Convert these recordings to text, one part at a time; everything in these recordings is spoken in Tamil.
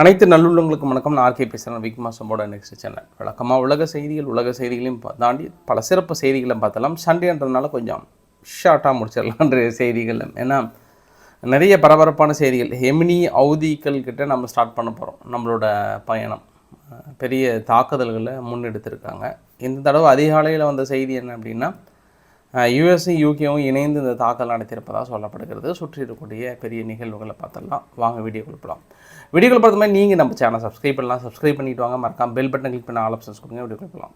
அனைத்து நல்லுள்ளங்களுக்கு வணக்கம். நான் ஆர்கே பேசுகிறேன் விக்மா மாசமோட நெக்ஸ்ட் சேனல் வழக்கமாக உலக செய்திகள் உலக செய்திகளையும் தாண்டி பல சிறப்பு செய்திகளை பார்த்தலாம் சண்டேன்றதுனால கொஞ்சம் ஷார்ட்டாக முடிச்சிடலான்ற செய்திகள். ஏன்னா நிறைய பரபரப்பான செய்திகள். ஹெமினி அவுதிகள் கிட்ட நம்ம ஸ்டார்ட் பண்ண போகிறோம் நம்மளோட பயணம். பெரிய தாக்குதல்களை முன்னெடுத்திருக்காங்க. இந்த தடவை அதிகாலையில் வந்த செய்தி என்ன அப்படின்னா யுஎஸும் யூகேவும் இணைந்து இந்த தாக்கல் நடத்தியிருப்பதாக சொல்லப்படுகிறது. சுற்றி இருக்கக்கூடிய பெரிய நிகழ்வுகளை பார்த்தலாம் வாங்க வீடியோ கொடுப்பலாம் வீடியோ பார்த்த மாதிரி நீங்கள் நம்ம சேனல் சப்ஸ்கிரைப் பண்ணலாம். சப்ஸ்கிரைப் பண்ணிட்டு வாங்க. மறக்காம பெல் பட்டன் கிளிக் பண்ண ஆல் ஆப்ஷன்ஸ் கொடுங்க. வீடியோ கொடுக்கலாம்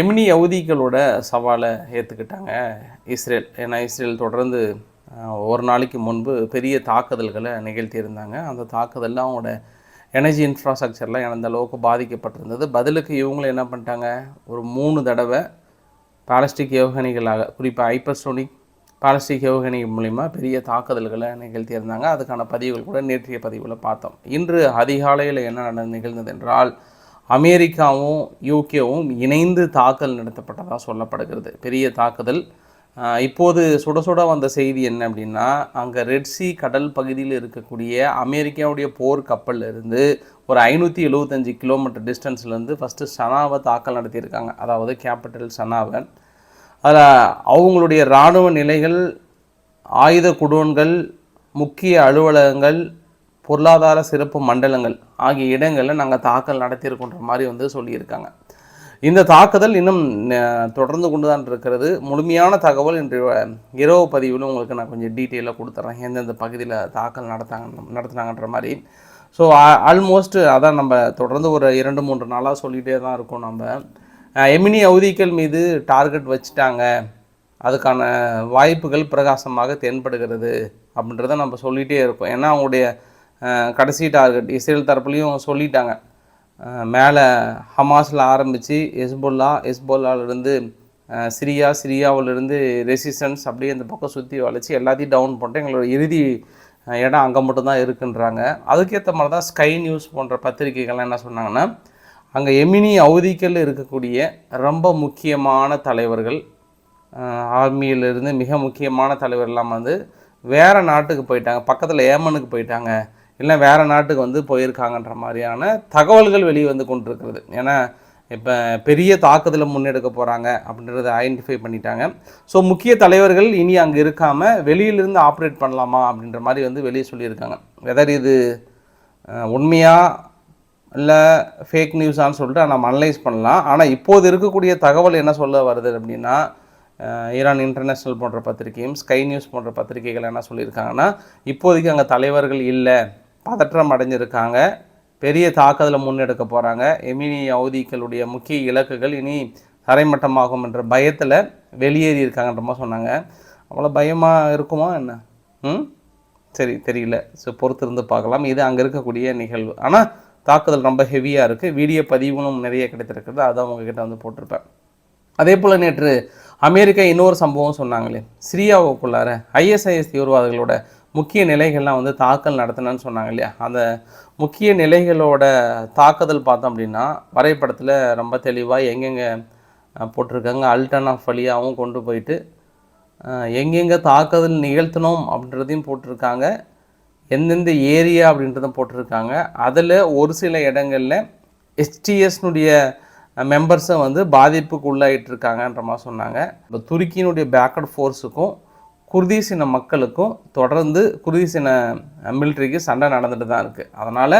எமினி யவுதிகளோட சவாலை ஏற்றுக்கிட்டாங்க இஸ்ரேல். ஏன்னா இஸ்ரேல் தொடர்ந்து ஒரு நாளைக்கு முன்பு பெரிய தாக்குதல்களை நிகழ்த்தியிருந்தாங்க. அந்த தாக்குதலில் அவங்களோட எனர்ஜி இன்ஃப்ராஸ்ட்ரக்சர்லாம் எந்த அளவுக்கு பாதிக்கப்பட்டிருந்தது? பதிலுக்கு இவங்களும் என்ன பண்ணிட்டாங்க? ஒரு மூணு தடவை பாலஸ்டிக் ஏவுகணைகளாக குறிப்பாக ஹைப்பர்சோனிக் பாலஸ்டிக் ஏவுகணை மூலிமா பெரிய தாக்குதல்களை நிகழ்த்தியிருந்தாங்க. அதுக்கான பதிவுகள் கூட நேற்றைய பதிவில் பார்த்தோம். இன்று அதிகாலையில் என்ன நடந்து நிகழ்ந்தது என்றால் அமெரிக்காவும் யூகேவும் இணைந்து தாக்கல் நடத்தப்பட்டதாக சொல்லப்படுகிறது. பெரிய தாக்குதல். இப்போது சுட சுட வந்த செய்தி என்ன அப்படின்னா அங்கே ரெட்சி கடல் பகுதியில் இருக்கக்கூடிய அமெரிக்காவுடைய போர் கப்பல்லிருந்து ஒரு ஐநூற்றி எழுபத்தஞ்சு கிலோமீட்டர் டிஸ்டன்ஸ்லேருந்து ஃபஸ்ட்டு சனாவை தாக்கல் நடத்தியிருக்காங்க. அதாவது கேபிட்டல் சனாவை. அதில் அவங்களுடைய இராணுவ நிலைகள் ஆயுத குடோன்கள் முக்கிய அலுவலகங்கள் பொருளாதார சிறப்பு மண்டலங்கள் ஆகிய இடங்களில் நாங்கள் தாக்கல் நடத்தியிருக்கோன்ற மாதிரி வந்து சொல்லியிருக்காங்க. இந்த தாக்குதல் இன்னும் தொடர்ந்து கொண்டு தான் இருக்கிறது. முழுமையான தகவல் இன்று இரவு பதிவில் உங்களுக்கு நான் கொஞ்சம் டீட்டெயிலாக கொடுத்துட்றேன் எந்தெந்த பகுதியில் தாக்கல் நடத்தாங்க நடத்துனாங்கன்ற மாதிரி. ஸோ ஆல்மோஸ்ட் அதான் நம்ம தொடர்ந்து ஒரு இரண்டு மூன்று நாளாக சொல்லிகிட்டே தான் இருக்கோம் நம்ம. எமினி அவதிகள் மீது டார்கெட் வச்சுட்டாங்க. அதுக்கான வாய்ப்புகள் பிரகாசமாக தென்படுகிறது அப்படின்றத நம்ம சொல்லிகிட்டே இருக்கோம். ஏன்னா அவங்களுடைய கடைசி டார்கெட் இஸ்ரேல் தரப்புலையும் சொல்லிட்டாங்க. மேலே ஹமாஸில் ஆரம்பித்து எஸ்போல்லா எஸ்போல்லாவிலிருந்து சிரியா சிரியாவிலிருந்து ரெசிஸ்டன்ஸ் அப்படியே இந்த பக்கம் சுற்றி வளைச்சி எல்லாத்தையும் டவுன் பண்ணிட்டு எங்களோட இறுதி இடம் அங்கே மட்டும்தான் இருக்குன்றாங்க. அதுக்கேற்ற மாதிரி தான் ஸ்கை நியூஸ் போன்ற பத்திரிகைகள்லாம் என்ன சொன்னாங்கன்னா அங்கே எமினி அவதிக்கல் இருக்கக்கூடிய ரொம்ப முக்கியமான தலைவர்கள் ஆர்மியிலிருந்து மிக முக்கியமான தலைவர்லாம் வந்து வேறு நாட்டுக்கு போயிட்டாங்க. பக்கத்தில் ஏமனுக்கு போயிட்டாங்க. இல்லை வேறு நாட்டுக்கு வந்து போயிருக்காங்கன்ற மாதிரியான தகவல்கள் வெளியே வந்து கொண்டிருக்கிறது. ஏன்னா இப்போ பெரிய தாக்குதலை முன்னெடுக்க போகிறாங்க அப்படின்றத ஐடென்டிஃபை பண்ணிட்டாங்க. ஸோ முக்கிய தலைவர்கள் இனி அங்கே இருக்காமல் வெளியிலிருந்து ஆப்ரேட் பண்ணலாமா அப்படின்ற மாதிரி வந்து வெளியே சொல்லியிருக்காங்க. வெதர் இது உண்மையாக இல்லை ஃபேக் நியூஸான்னு சொல்லிட்டு நம்ம அனலைஸ் பண்ணலாம். ஆனால் இப்போது இருக்கக்கூடிய தகவல் என்ன சொல்ல வருது அப்படின்னா ஈரான் இன்டர்நேஷ்னல் போன்ற பத்திரிகையும் ஸ்கை நியூஸ் போன்ற பத்திரிகைகள் என்ன சொல்லியிருக்காங்கன்னா இப்போதைக்கு அங்கே தலைவர்கள் இல்லை பதற்றம் அடைஞ்சிருக்காங்க பெரிய தாக்குதலை முன்னெடுக்க போகிறாங்க எமினி அவதிகளுடைய முக்கிய இலக்குகள் இனி தரைமட்டமாகும் என்ற பயத்தில் வெளியேறி இருக்காங்கன்ற மாதிரி சொன்னாங்க. அவ்வளோ பயமாக இருக்குமா என்ன? ம்? சரி தெரியல. ஸோ பொறுத்திருந்து பார்க்கலாம். இது அங்கே இருக்கக்கூடிய நிகழ்வு. ஆனால் தாக்குதல் ரொம்ப ஹெவியாக இருக்குது வீடியோ பதிவுகளும் நிறைய கிடைத்திருக்குது. அதை அவங்கக்கிட்ட வந்து போட்டிருப்பேன். அதே போல் நேற்று அமெரிக்கா இன்னொரு சம்பவம் சொன்னாங்களே. சிரியாவுக்குள்ளார ஐஎஸ்ஐஎஸ் தீவிரவாதிகளோட முக்கிய நிலைகள்லாம் வந்து தாக்கல் நடத்தினேன்னு சொன்னாங்க இல்லையா? அந்த முக்கிய நிலைகளோட தாக்குதல் பார்த்தோம் அப்படின்னா வரைபடத்தில் ரொம்ப தெளிவாக எங்கெங்கே போட்டிருக்காங்க அல்டன் ஆஃப் வழியாகவும் கொண்டு போயிட்டு எங்கெங்கே தாக்குதல் நிகழ்த்தினோம் அப்படின்றதையும் போட்டிருக்காங்க. எந்தெந்த ஏரியா அப்படின்றத போட்டிருக்காங்க. அதில் ஒரு சில இடங்களில் எஸ்டிஎஸ்னுடைய மெம்பர்ஸை வந்து பாதிப்புக்கு உள்ளாகிட்டு இருக்காங்கன்ற மாதிரி சொன்னாங்க. இப்போ துருக்கியினுடைய பேக்கட் ஃபோர்ஸுக்கும் குர்தீசின மக்களுக்கும் தொடர்ந்து குர்தீசின மிலிட்ரிக்கு சண்டை நடந்துட்டு தான் இருக்குது அதனால்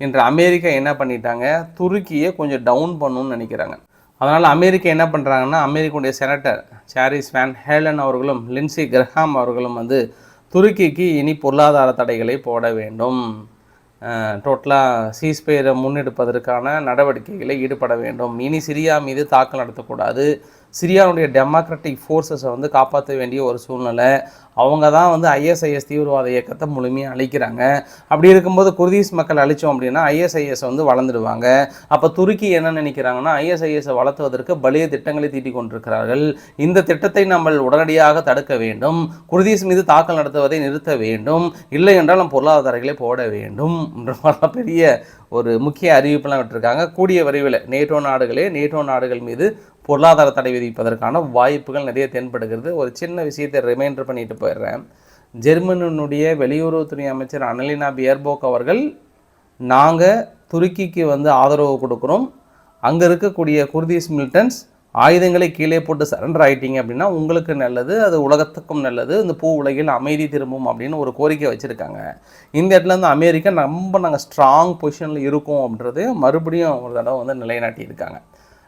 இன்று அமெரிக்கா என்ன பண்ணிட்டாங்க? துருக்கியை கொஞ்சம் டவுன் பண்ணணும்னு நினைக்கிறாங்க. அதனால் அமெரிக்கா என்ன பண்ணுறாங்கன்னா அமெரிக்காவுடைய செனட்டர் சாரிஸ் வேன் ஹேலன் அவர்களும் லின்சி கிரஹாம் அவர்களும் வந்து துருக்கிக்கு இனி பொருளாதார தடைகளை போட வேண்டும். டோட்டலாக சீஸ்பேரை முன்னெடுப்பதற்கான நடவடிக்கைகளை ஈடுபட வேண்டும். இனி சிரியா மீது தாக்கல் நடத்தக்கூடாது. சிரியாவுடைய டெமோக்ராட்டிக் ஃபோர்ஸஸை வந்து காப்பாற்ற வேண்டிய ஒரு சூழ்நிலை. அவங்க தான் வந்து ஐஎஸ்ஐஎஸ் தீவிரவாத இயக்கத்தை முழுமையாக அழிக்கிறாங்க. அப்படி இருக்கும்போது குர்தீஸ் மக்கள் அழித்தோம் அப்படின்னா ஐஎஸ்ஐஎஸ் வந்து வளர்ந்துடுவாங்க. அப்போ துருக்கி என்ன நினைக்கிறாங்கன்னா ஐஎஸ்ஐஎஸை வளர்த்துவதற்கு பலிய திட்டங்களை தீட்டிக் கொண்டிருக்கிறார்கள். இந்த திட்டத்தை நம்ம உடனடியாக தடுக்க வேண்டும். குர்தீஸ் மீது தாக்கல் நடத்துவதை நிறுத்த வேண்டும். இல்லை என்றால் நம் பொருளாதாரங்களே போட வேண்டும். என்ற பெரிய ஒரு முக்கிய அறிவிப்பெல்லாம் விட்டுருக்காங்க. கூடிய விரைவில் நேட்டோ நாடுகளே நேட்டோ நாடுகள் மீது பொருளாதார தடை விதிப்பதற்கான வாய்ப்புகள் நிறைய தென்படுகிறது. ஒரு சின்ன விஷயத்தை ரிமைண்டர் பண்ணிட்டு போயிடுறேன். ஜெர்மனியினுடைய வெளியுறவுத்துறை அமைச்சர் அனலினா பியர்போக் அவர்கள் நாங்கள் துருக்கிக்கு வந்து ஆதரவு கொடுக்குறோம். அங்கே இருக்கக்கூடிய குர்தீஸ் மில்டன்ஸ் ஆயுதங்களை கீழே போட்டு சரண்டர் ஆகிட்டீங்க அப்படின்னா உங்களுக்கு நல்லது அது உலகத்துக்கும் நல்லது. இந்த பூ உலகில் அமைதி திரும்பும் அப்படின்னு ஒரு கோரிக்கை வச்சுருக்காங்க. இந்த இடத்துல வந்து அமெரிக்கா ரொம்ப நாங்கள் ஸ்ட்ராங் பொசிஷனில் இருக்கோம் அப்படின்றது மறுபடியும் ஒரு தடவை வந்து நிலைநாட்டியிருக்காங்க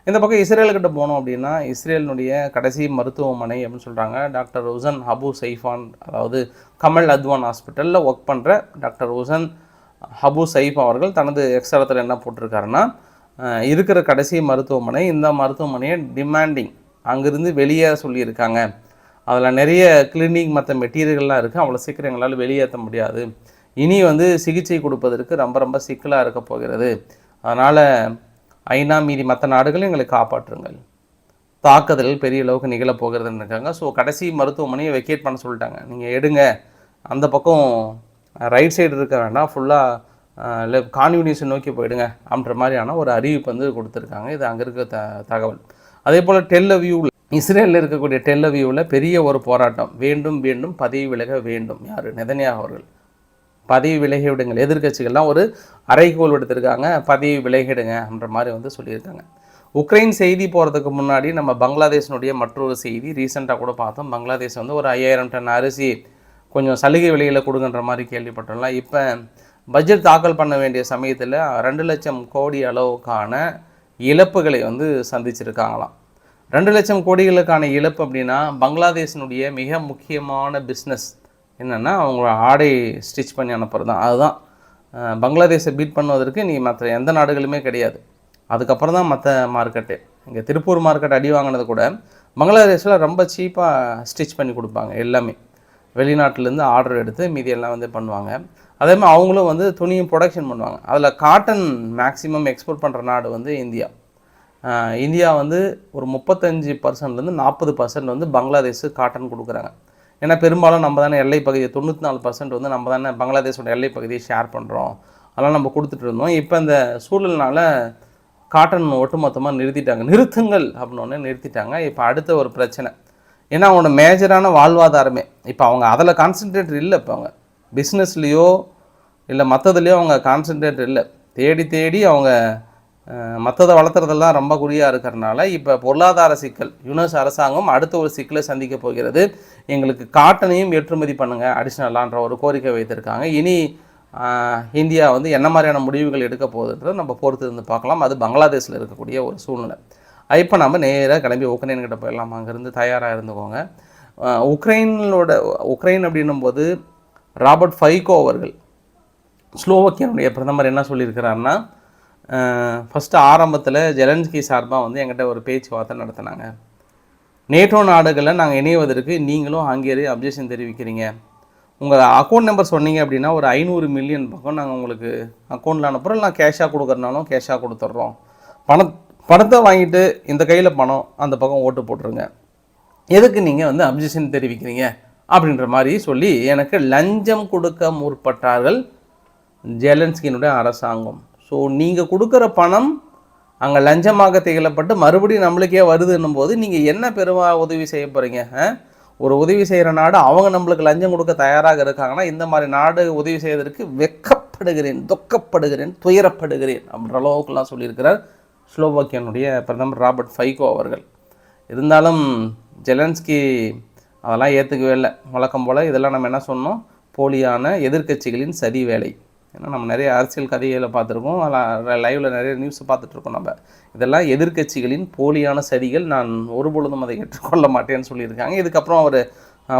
இந்த பக்கம் இஸ்ரேலுக்கிட்ட போனோம் அப்படின்னா இஸ்ரேலினுடைய கடைசி மருத்துவமனை அப்படின்னு சொல்கிறாங்க டாக்டர் உசன் ஹபு சைஃபான் அதாவது கமல் அத்வான் ஹாஸ்பிட்டலில் ஒர்க் பண்ணுற டாக்டர் உசன் ஹபு சைஃப் அவர்கள் தனது எக்ஸ்தலத்தில் என்ன போட்டிருக்காருன்னா இருக்கிற கடைசி மருத்துவமனை இந்த மருத்துவமனையை டிமாண்டிங் அங்கேருந்து வெளியேற சொல்லியிருக்காங்க. அதில் நிறைய கிளினிக் மற்ற மெட்டீரியல்லாம் இருக்குது அவ்வளோ சீக்கிரம் எங்களால் வெளியேற்ற முடியாது. இனி வந்து சிகிச்சை கொடுப்பதற்கு ரொம்ப ரொம்ப சிக்கலாக இருக்க போகிறது. அதனால் ஐநா மீதி மற்ற நாடுகளும் எங்களை காப்பாற்றுங்கள். தாக்குதல் பெரிய அளவுக்கு நிகழப் போகிறதுன்னு இருக்காங்க. ஸோ கடைசி மருத்துவமனையை வெக்கேட் பண்ண சொல்லிட்டாங்க. நீங்கள் எடுங்க. அந்த பக்கம் ரைட் சைடு இருக்க வேண்டாம். ஃபுல்லாக இல்லை கான்யூனியேஷன் நோக்கி போயிடுங்க அப்படின்ற மாதிரியான ஒரு அறிவிப்பு வந்து கொடுத்துருக்காங்க. இது அங்கே இருக்க த தகவல். அதே போல் டெல்லவியூவில் இஸ்ரேலில் இருக்கக்கூடிய டெல்லவியூவில் பெரிய ஒரு போராட்டம். வேண்டும் வேண்டும் பதவி விலக வேண்டும். யார்? நெதன்யாகு அவர்கள். பதவி விலகி விடுங்கள். எதிர்க்கட்சிகள்லாம் ஒரு அறைகோல் எடுத்திருக்காங்க பதவி விலகிடுங்க அப்படின்ற மாதிரி வந்து சொல்லியிருக்காங்க. உக்ரைன் செய்தி போகிறதுக்கு முன்னாடி நம்ம பங்களாதேஷனுடைய மற்றொரு செய்தி ரீசெண்டாக கூட பார்த்தோம். பங்களாதேஷ் வந்து ஒரு ஐயாயிரம் டன் அரிசி கொஞ்சம் சலுகை விலையில் கொடுங்கன்ற மாதிரி கேள்விப்பட்டோம்லாம் இப்போ பட்ஜெட் தாக்கல் பண்ண வேண்டிய சமயத்தில் ரெண்டு லட்சம் கோடி அளவுக்கான இழப்புகளை வந்து சந்திச்சிருக்காங்களாம். ரெண்டு லட்சம் கோடிகளுக்கான இழப்பு அப்படின்னா பங்களாதேஷினுடைய மிக முக்கியமான பிஸ்னஸ் என்னென்னா அவங்க ஆடை ஸ்டிச் பண்ணி அனுப்புறது தான் அதுதான் பங்களாதேஷை பீட் பண்ணுவதற்கு நீ மற்ற எந்த நாடுகளுமே கிடையாது. அதுக்கப்புறம் தான் மற்ற மார்க்கெட்டு இங்கே திருப்பூர் மார்க்கெட் அடி வாங்கினது கூட பங்களாதேஷில் ரொம்ப சீப்பாக ஸ்டிச் பண்ணி கொடுப்பாங்க எல்லாமே. வெளிநாட்டிலேருந்து ஆர்டர் எடுத்து மீதி எல்லாம் வந்து பண்ணுவாங்க. அதே மாதிரி அவங்களும் வந்து துணியும் ப்ரொடக்ஷன் பண்ணுவாங்க. அதில் காட்டன் மேக்ஸிமம் எக்ஸ்போர்ட் பண்ணுற நாடு வந்து இந்தியா. இந்தியா வந்து ஒரு முப்பத்தஞ்சு பர்சன்ட்லேருந்து நாற்பது பர்சன்ட் வந்து பங்களாதேஷ் காட்டன் கொடுக்குறாங்க. ஏன்னா பெரும்பாலும் நம்ம தானே எல்லை பகுதியை தொண்ணூற்றி நாலு பர்சன்ட் வந்து நம்ம தானே பங்களாதேஷோட எல்லை பகுதியை ஷேர் பண்ணுறோம் அதெல்லாம் நம்ம கொடுத்துட்டு இருந்தோம். இப்போ இந்த சூழல்னால காட்டன் ஒட்டுமொத்தமாக நிறுத்திட்டாங்க. நிறுத்துங்கள் அப்படின்னு நிறுத்திட்டாங்க. இப்போ அடுத்த ஒரு பிரச்சனை. ஏன்னா அவங்களோட மேஜரான வாழ்வாதாரமே. இப்போ அவங்க அதில் கான்சென்ட்ரேட் இல்லை இப்போ அவங்க. பிஸ்னஸ்லேயோ இல்லை மற்றதுலேயோ அவங்க கான்சென்ட்ரேட் இல்லை. தேடி தேடி அவங்க மற்றதை வளர்த்துறதெல்லாம் ரொம்ப குறியாக இருக்கிறனால இப்போ பொருளாதார சிக்கல் யுனஸ் அரசாங்கம் அடுத்த ஒரு சிக்கலை சந்திக்க போகிறது. எங்களுக்கு காட்டனையும் ஏற்றுமதி பண்ணுங்கள் அடிஷ்னலான்ற ஒரு கோரிக்கை வைத்திருக்காங்க. இனி இந்தியா வந்து என்ன மாதிரியான முடிவுகள் எடுக்க போகுதுன்றதை நம்ம பொறுத்து இருந்து பார்க்கலாம். அது பங்களாதேஷில் இருக்கக்கூடிய ஒரு சூழ்நிலை. இப்போ நம்ம நேராக கிளம்பி உக்ரைன்கிட்ட போயிடலாம். அங்கேருந்து தயாராக இருந்துக்கோங்க. உக்ரைனோட உக்ரைன் அப்படின்னும் போது ராபர்ட் ஃபைகோ அவர்கள். ஸ்லோவக்கியனுடைய பிரதமர் என்ன சொல்லியிருக்கிறாருன்னா ஃபஸ்ட்டு ஆரம்பத்தில் ஜெலன்ஸ்கி சார்பாக வந்து எங்கிட்ட ஒரு பேச்சுவார்த்தை நடத்தினாங்க. நேட்டோ நாடுகளை நாங்கள் இணைவதற்கு நீங்களும் ஹங்கேரி அப்ஜெக்ஷன் தெரிவிக்கிறீங்க. உங்கள் அக்கௌண்ட் நம்பர் சொன்னீங்க அப்படின்னா ஒரு ஐநூறு மில்லியன் பக்கம் நாங்கள் உங்களுக்கு அக்கௌண்ட்டில் அனுப்புகிறோம் இல்லை கேஷாக கொடுக்குறனாலும் கேஷாக கொடுத்துட்றோம். பண பணத்தை வாங்கிட்டு இந்த கையில் பணம் அந்த பக்கம் ஓட்டு போட்டுருங்க. எதுக்கு நீங்கள் வந்து அப்ஜெக்ஷன் தெரிவிக்கிறீங்க? அப்படின்ற மாதிரி சொல்லி எனக்கு லஞ்சம் கொடுக்க முற்பட்டார்கள் ஜெலன்ஸ்கினுடைய அரசாங்கம். ஸோ நீங்கள் கொடுக்குற பணம் அங்கே லஞ்சமாக திகழப்பட்டு மறுபடியும் நம்மளுக்கே வருதுன்னும் போது நீங்கள் என்ன பெருமா உதவி செய்ய போகிறீங்க ஒரு உதவி செய்கிற நாடு அவங்க நம்மளுக்கு லஞ்சம் கொடுக்க தயாராக இருக்காங்கன்னா இந்த மாதிரி நாடு உதவி செய்வதற்கு வெட்கப்படுகிறேன் துக்கப்படுகிறேன் துயரப்படுகிறேன் அப்படின்ற அளவுக்குலாம் சொல்லியிருக்கிறார் ஸ்லோவாக்கியனுடைய பிரதமர் ராபர்ட் ஃபைகோ அவர்கள். இருந்தாலும் ஜெலன்ஸ்கி அதெல்லாம் ஏற்றுக்கவே இல்லை. வழக்கம் போல் இதெல்லாம் நம்ம என்ன சொன்னோம்? போலியான எதிர்க்கட்சிகளின் சதி வேலை. ஏன்னா நம்ம நிறைய அரசியல் கதைகளை பார்த்துருக்கோம். லைவில் நிறைய நியூஸ் பார்த்துட்ருக்கோம் நம்ம. இதெல்லாம் எதிர்க்கட்சிகளின் போலியான சதிகள். நான் ஒரு பொழுதும் அதை ஏற்றுக்கொள்ள மாட்டேன்னு சொல்லியிருக்காங்க. இதுக்கப்புறம் அவர்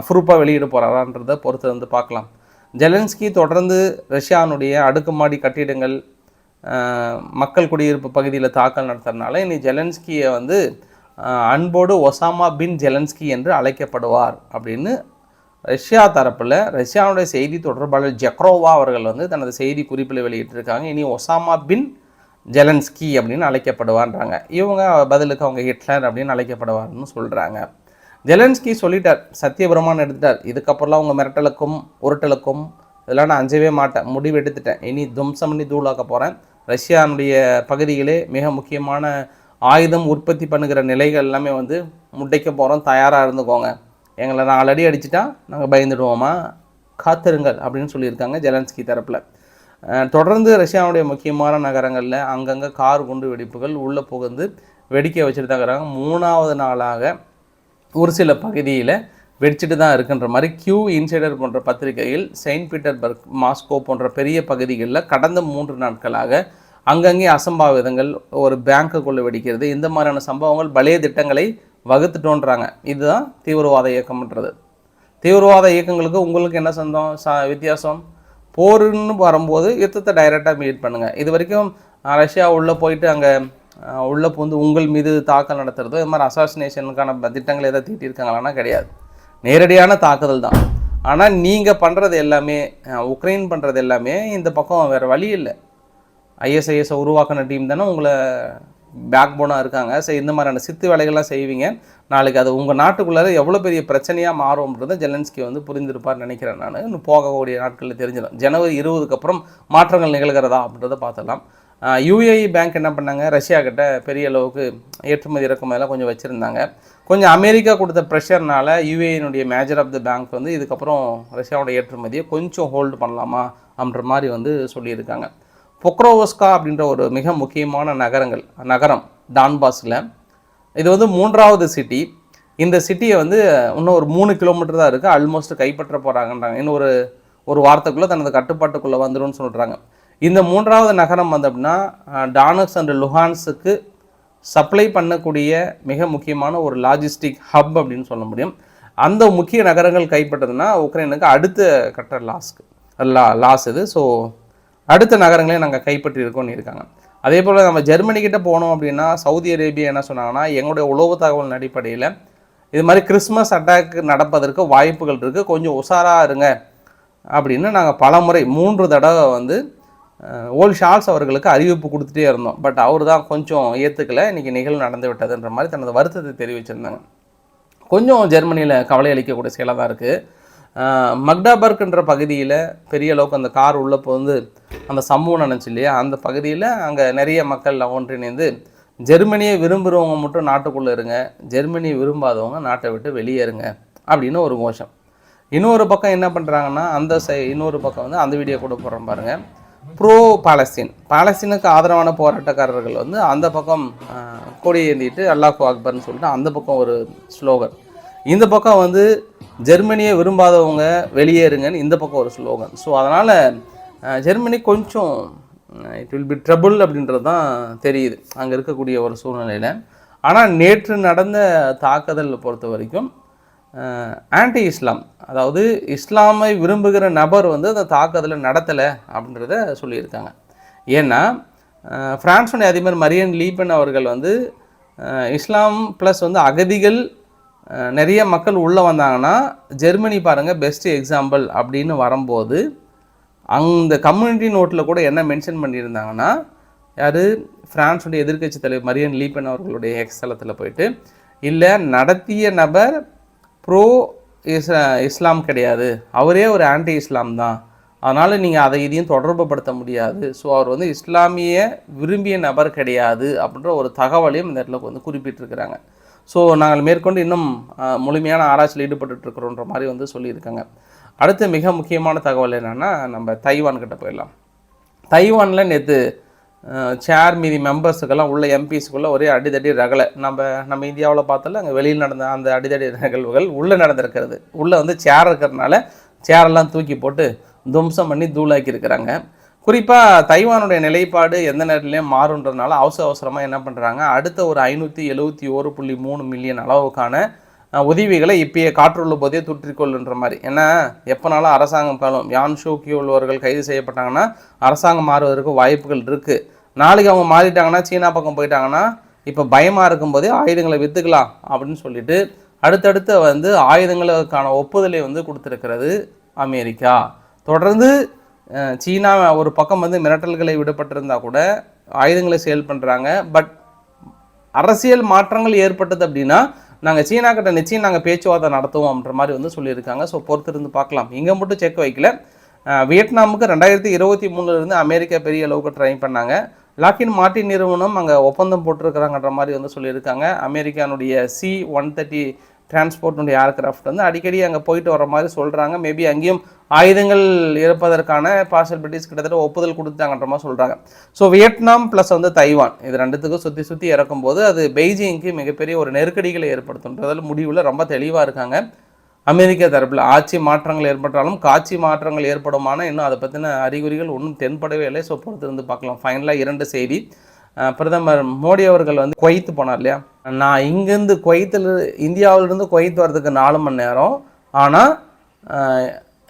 ப்ரூஃபாக வெளியிட போகிறாரான்றதை பொறுத்து வந்து பார்க்கலாம். ஜெலன்ஸ்கி தொடர்ந்து ரஷ்யானுடைய அடுக்குமாடி கட்டிடங்கள் மக்கள் குடியிருப்பு பகுதியில் தாக்கல் நடத்துறதுனால இனி ஜெலன்ஸ்கியை வந்து அன்போடு ஒசாமா பின் ஜெலன்ஸ்கி என்று அழைக்கப்படுவார் அப்படின்னு ரஷ்யா தரப்பில் ரஷ்யாவுடைய செய்தி தொடர்பாளர் ஜெக்ரோவா அவர்கள் வந்து தனது செய்தி குறிப்பில் வெளியிட்டிருக்காங்க. இனி ஒசாமா பின் ஜெலன்ஸ்கி அப்படின்னு அழைக்கப்படுவான்றாங்க. இவங்க பதிலுக்கு அவங்க ஹிட்லர் அப்படின்னு அழைக்கப்படுவார்னு சொல்கிறாங்க ஜெலன்ஸ்கி சொல்லிட்டார் சத்தியபிரமான் எடுத்துட்டார். இதுக்கப்புறம்லாம் உங்கள் மிரட்டலுக்கும் உருட்டலுக்கும் இதெல்லாம் நான் அஞ்சவே மாட்டேன். முடிவு எடுத்துட்டேன். இனி தும்சம் பண்ணி தூளாக்க போகிறேன் ரஷ்யானுடைய பகுதிகளே மிக முக்கியமான ஆயுதம் உற்பத்தி பண்ணுகிற நிலைகள் எல்லாமே வந்து முட்டைக்க போகிறோம் தயாராக இருந்துக்கோங்க. எங்களை நாலு அடி அடிச்சிட்டா நாங்கள் பயந்துடுவோமா? காத்திருங்கள் அப்படின்னு சொல்லியிருக்காங்க ஜெலன்ஸ்கி தரப்பில். தொடர்ந்து ரஷ்யாவுடைய முக்கியமான நகரங்களில் அங்கங்கே கார் குண்டு வெடிப்புகள் உள்ளே புகுந்து வெடிக்க வச்சுட்டு தான் இருக்கிறாங்க மூணாவது நாளாக ஒரு சில பகுதியில் வெடிச்சிட்டு தான் இருக்குன்ற மாதிரி கியூ இன்சைடர் போன்ற பத்திரிகையில் செயின்ட் பீட்டர்பர்க் மாஸ்கோ போன்ற பெரிய பகுதிகளில் கடந்த மூன்று நாட்களாக அங்கங்கே அசம்பாவிதங்கள் ஒரு பேங்க்குள்ளே வெடிக்கிறது இந்த மாதிரியான சம்பவங்கள் பழைய திட்டங்களை வகுத்துட்டோன்றாங்க. இதுதான் தீவிரவாத இயக்கம்ன்றது. தீவிரவாத இயக்கங்களுக்கு உங்களுக்கு என்ன சொந்தம் ச வித்தியாசம்? போருன்னு வரும்போது யுத்தத்தை டைரெக்டாக மீட் பண்ணுங்கள் இது வரைக்கும் ரஷ்யா உள்ளே போயிட்டு அங்கே உள்ளே புந்து உங்கள் மீது தாக்கல் நடத்துகிறதோ இது மாதிரி அசாசினேஷனுக்கான திட்டங்கள் எதாவது தீட்டியிருக்காங்களான்னா கிடையாது. நேரடியான தாக்குதல் தான். ஆனால் நீங்கள் பண்ணுறது எல்லாமே உக்ரைன் பண்ணுறது எல்லாமே இந்த பக்கம் வேறு வழி இல்லை. ஐஎஸ்ஐஎஸை உருவாக்கின டீம் தானே உங்களை பேக் போனாக இருக்காங்க. ஸோ இந்த மாதிரியான சித்து வேலைகள்லாம் செய்வீங்க. நாளைக்கு அது உங்கள் நாட்டுக்குள்ளார எவ்வளோ பெரிய பிரச்சனையாக மாறும்ன்றதை ஜெலன்ஸ்கி வந்து புரிந்திருப்பார் நினைக்கிறேன் நான். இன்னும் போகக்கூடிய நாட்களில் தெரிஞ்சிடும். ஜனவரி இருபதுக்கு அப்புறம் மாற்றங்கள் நிகழ்கிறதா அப்படின்றத பார்த்துடலாம். யூஏஇ பேங்க் என்ன பண்ணாங்க? ரஷ்யா கிட்ட பெரிய அளவுக்கு ஏற்றுமதி இறக்குமதியெல்லாம் கொஞ்சம் வச்சுருந்தாங்க. கொஞ்சம் அமெரிக்கா கொடுத்த ப்ரெஷர்னால யூஏஇனுடைய மேஜர் ஆஃப் த பேங்க் வந்து இதுக்கப்புறம் ரஷ்யாவோட ஏற்றுமதியை கொஞ்சம் ஹோல்டு பண்ணலாமா அப்படின்ற மாதிரி வந்து சொல்லியிருக்காங்க. பொக்ரோவஸ்கா அப்படின்ற ஒரு மிக முக்கியமான நகரங்கள் நகரம் டான்பாஸில். இது வந்து மூன்றாவது சிட்டி இந்த சிட்டியை வந்து இன்னும் ஒரு மூணு கிலோமீட்டர் தான் இருக்குது ஆல்மோஸ்ட் கைப்பற்ற போகிறாங்கன்றாங்க இன்னும் ஒரு ஒரு வாரத்துக்குள்ளே தனது கட்டுப்பாட்டுக்குள்ளே வந்துடும் சொல்கிறாங்க இந்த மூன்றாவது நகரம் வந்து அப்படின்னா டானக்ஸ் அண்ட் லுஹான்ஸுக்கு சப்ளை பண்ணக்கூடிய மிக முக்கியமான ஒரு லாஜிஸ்டிக் ஹப் அப்படின்னு சொல்ல முடியும். அந்த முக்கிய நகரங்கள் கைப்பற்றதுன்னா உக்ரைனுக்கு அடுத்த கட்ட லாஸ்க்கு லா லாஸ் இது. ஸோ அடுத்த நகரங்களையும் நாங்கள் கைப்பற்றியிருக்கோம்னு இருக்காங்க. அதே போல் நம்ம ஜெர்மனிக்கிட்ட போனோம் அப்படின்னா சவுதி அரேபியா என்ன சொன்னாங்கன்னா எங்களுடைய உளவு தகவல் அடிப்படையில் இது மாதிரி கிறிஸ்மஸ் அட்டாக் நடப்பதற்கு வாய்ப்புகள் இருக்குது கொஞ்சம் உஷாராக இருங்க அப்படின்னு நாங்கள் பல முறை மூன்று தடவை வந்து ஓல் ஷால்ஸ் அவர்களுக்கு அறிவிப்பு கொடுத்துட்டே இருந்தோம். பட் அவர் தான் கொஞ்சம் ஏற்றுக்கல இன்றைக்கி நிகழ்வு நடந்து விட்டதுன்ற மாதிரி தனது வருத்தத்தை தெரிவிச்சிருந்தாங்க. கொஞ்சம் ஜெர்மனியில் கவலை அளிக்கக்கூடிய செயலாக தான் இருக்குது மக்டாபர்க்ன்ற பகுதியில் பெரிய அளவுக்கு அந்த கார் உள்ளே வந்து அந்த சம்பவம் நினச்சி இல்லையா? அந்த பகுதியில் அங்கே நிறைய மக்கள் ஒன்றிணைந்து ஜெர்மனியை விரும்புகிறவங்க மட்டும் நாட்டுக்குள்ளே இருங்க ஜெர்மனியை விரும்பாதவங்க நாட்டை விட்டு வெளியேறுங்க அப்படின்னு ஒரு கோஷம். இன்னொரு பக்கம் என்ன பண்ணுறாங்கன்னா அந்த சை இன்னொரு பக்கம் வந்து அந்த வீடியோ கூட போடுறோம் பாருங்கள் ப்ரோ பாலஸ்தீன் பாலஸ்தீனுக்கு ஆதரவான போராட்டக்காரர்கள் வந்து அந்த பக்கம் கொடி ஏந்திட்டு அல்லாஹ் அக்பர்னு சொல்லிட்டு அந்த பக்கம் ஒரு ஸ்லோகன். இந்த பக்கம் வந்து ஜெர்மனியை விரும்பாதவங்க வெளியேறுங்கன்னு இந்த பக்கம் ஒரு ஸ்லோகன் ஸோ அதனால் ஜெர்மனி கொஞ்சம் இட் வில் பி ட்ரபுள் அப்படின்றது தான் தெரியுது. அங்கே இருக்கக்கூடிய ஒரு சூழ்நிலையில். ஆனால் நேற்று நடந்த தாக்குதல் பொறுத்த வரைக்கும் ஆன்டி இஸ்லாம் அதாவது இஸ்லாமை விரும்புகிற நபர் வந்து அந்த தாக்குதலை நடத்தலை அப்படின்றத சொல்லியிருக்காங்க. ஏன்னா ஃப்ரான்ஸுடைய அதிபர் மரியன் லீபன் அவர்கள் வந்து இஸ்லாம் ப்ளஸ் வந்து அகதிகள் நிறைய மக்கள் உள்ளே வந்தாங்கன்னா ஜெர்மனி பாருங்கள் பெஸ்ட் எக்ஸாம்பிள் அப்படின்னு வரும்போது அந்த கம்யூனிட்டி நோட்டில் கூட என்ன மென்ஷன் பண்ணியிருந்தாங்கன்னா யார்? ஃப்ரான்ஸுடைய எதிர்க்கட்சி தலைவர் மரியன் லீபன் அவர்களுடைய எக்ஸ் தளத்தில் போயிட்டு இல்லை நடத்திய நபர் ப்ரோ இஸ் இஸ்லாம் கிடையாது. அவரே ஒரு ஆன்டி இஸ்லாம் தான். அதனால் நீங்கள் அதை இதையும் தொடர்புபடுத்த முடியாது. ஸோ அவர் வந்து இஸ்லாமிய விரும்பிய நபர் கிடையாது அப்படின்ற ஒரு தகவலையும் இந்த இடத்துல வந்து குறிப்பிட்டிருக்கிறாங்க. ஸோ நாங்கள் மேற்கொண்டு இன்னும் முழுமையான ஆராய்ச்சியில் ஈடுபட்டு இருக்கிறோன்ற மாதிரி வந்து சொல்லியிருக்காங்க. அடுத்து மிக முக்கியமான தகவல் என்னென்னா நம்ம தைவான் கிட்ட போயிடலாம். தைவானில் நேற்று சேர் மீதி மெம்பர்ஸுக்கெல்லாம் உள்ள எம்பிஸுக்குள்ளே ஒரே அடிதடி ரகலை. நம்ம நம்ம இந்தியாவில் பார்த்தால அங்கே வெளியில் நடந்த அந்த அடிதடி நிகழ்வுகள் உள்ளே நடந்திருக்கிறது. உள்ளே வந்து சேர் இருக்கிறதுனால சேரெல்லாம் தூக்கி போட்டு தும்சம் பண்ணி தூளாக்கி இருக்கிறாங்க. குறிப்பாக தைவானுடைய நிலைப்பாடு எந்த நேரத்துலையும் மாறுன்றதுனால அவசர அவசரமாக என்ன பண்ணுறாங்க அடுத்த ஒரு ஐநூற்றி எழுபத்தி ஒரு புள்ளி மூணு மில்லியன் அளவுக்கான உதவிகளை இப்பயே காற்றுள்ள போதே துற்றிக்கொள்ளுன்ற மாதிரி. ஏன்னா எப்போனாலும் அரசாங்கம் காலம். யான் ஷூக்கியோ உள்ளவர்கள் கைது செய்யப்பட்டாங்கன்னா அரசாங்கம் மாறுவதற்கு வாய்ப்புகள் இருக்குது நாளைக்கு அவங்க மாறிட்டாங்கன்னா சீனா பக்கம் போயிட்டாங்கன்னா இப்போ பயமாக இருக்கும்போதே ஆயுதங்களை விற்றுக்கலாம் அப்படின்னு சொல்லிட்டு அடுத்தடுத்த வந்து ஆயுதங்களுக்கான ஒப்புதலை வந்து கொடுத்துருக்கிறது அமெரிக்கா. தொடர்ந்து சீனா ஒரு பக்கம் வந்து மிரட்டல்களை விடப்பட்டிருந்தா கூட ஆயுதங்களை சேல் பண்ணுறாங்க பட் அரசியல் மாற்றங்கள் ஏற்பட்டது அப்படின்னா நாங்கள் சீனா கிட்ட நிச்சயம் நாங்கள் பேச்சுவார்த்தை நடத்துவோம் அப்படின்ற மாதிரி வந்து சொல்லியிருக்காங்க. ஸோ பொறுத்திருந்து பார்க்கலாம். இங்கே மட்டும் செக் வைக்கல. வியட்நாமுக்கு ரெண்டாயிரத்தி இருபத்தி மூணுலேருந்து அமெரிக்கா பெரிய அளவுக்கு ட்ரை பண்ணாங்க. லாக்கின் மார்ட்டின் நிறுவனம் அங்கே ஒப்பந்தம் போட்டிருக்கிறாங்கன்ற மாதிரி வந்து சொல்லியிருக்காங்க. அமெரிக்கானுடைய சி ஒன் தேர்ட்டி டிரான்ஸ்போர்ட்னுடைய ஏர்கிராஃப்ட் வந்து அடிக்கடி அங்கே போயிட்டு வர மாதிரி சொல்கிறாங்க மேபி அங்கேயும் ஆயுதங்கள் இருப்பதற்கான பாசிபிலிட்டிஸ் கிட்டத்தட்ட ஒப்புதல் கொடுத்தாங்கன்ற மாதிரி சொல்கிறாங்க ஸோ வியட்நாம் ப்ளஸ் வந்து தைவான் இது ரெண்டுத்துக்கும் சுற்றி சுற்றி இறக்கும்போது அது பெய்ஜிங்க்கு மிகப்பெரிய ஒரு நெருக்கடிகளை ஏற்படுத்துன்றதால் முடிவில் ரொம்ப தெளிவாக இருக்காங்க. அமெரிக்க தரப்பில் ஆட்சி மாற்றங்கள் ஏற்பட்டாலும் காட்சி மாற்றங்கள் ஏற்படுமான இன்னும் அதை பற்றின அறிகுறிகள் ஒன்றும் தென்படவே இல்லை. ஸோ பொறுத்திருந்து பார்க்கலாம். ஃபைனலாக இரண்டு செய்தி. பிரதமர் மோடி அவர்கள் வந்து குவைத்து போனார் இல்லையா? நான் இங்கேருந்து குவைத்தில் இந்தியாவிலிருந்து குவைத்து வரதுக்கு நாலு மணி நேரம். ஆனால்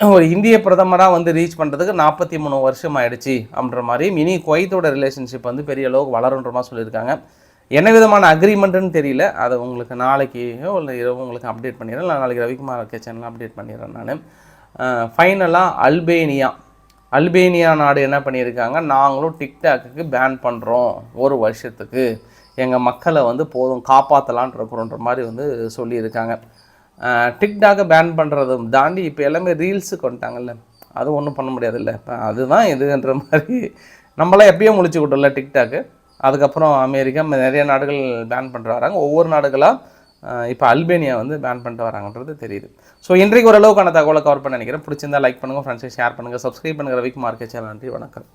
ஒரு இந்திய பிரதமராக வந்து ரீச் பண்ணுறதுக்கு நாற்பத்தி மூணு வருஷம் ஆயிடுச்சு அப்படின்ற மாதிரி இனி குவைத்தோட ரிலேஷன்ஷிப் வந்து பெரிய அளவுக்கு வளருன்ற மாதிரி சொல்லியிருக்காங்க. என்ன விதமான அக்ரிமெண்ட்டுன்னு தெரியல. அதை உங்களுக்கு நாளைக்கோ இல்லை இரவு உங்களுக்கு அப்டேட் பண்ணிடுறேன். இல்லை நாளைக்கு ரவிக்குமார் கே சேனலில் அப்டேட் பண்ணிடுறேன் நான். ஃபைனலாக அல்பேனியா. அல்பேனியா நாடு என்ன பண்ணியிருக்காங்க? நாங்களும் டிக்டாக்குக்கு பேன் பண்ணுறோம் ஒரு வருஷத்துக்கு. எங்கள் மக்களை வந்து போதும் காப்பாற்றலான் இருக்கிறோன்ற மாதிரி வந்து சொல்லியிருக்காங்க. டிக்டாக்கை பேன் பண்ணுறதும் தாண்டி இப்போ எல்லாமே ரீல்ஸுக்கு வந்துட்டாங்கல்ல அது ஒன்றும் பண்ண முடியாதுல்ல. இப்போ அதுதான் எதுன்ற மாதிரி நம்மளாம் எப்பயும் முழிச்சு விட்டோம்ல டிக்டாக்கு. அதுக்கப்புறம் அமெரிக்கா ம- நிறைய நாடுகள் பேன் பண்ணுறாங்க வராங்க ஒவ்வொரு நாடுகளாக இப்போ அல்பேனியா வந்து பேன் பண்ணிட்டு வராங்கன்றது தெரியுது. ஸோ இன்றைக்கு ஓரளவுக்கான தகவலை கவர் பண்ண நினைக்கிறேன். பிடிச்சிருந்தா லைக் பண்ணுங்கள் ஃப்ரெண்ட்ஸை ஷேர் பண்ணுங்கள் சப்ஸ்கிரைப் பண்ணுங்கள் ரவிக்குமார் மார்க்கெட் சேனல் நன்றி வணக்கம்.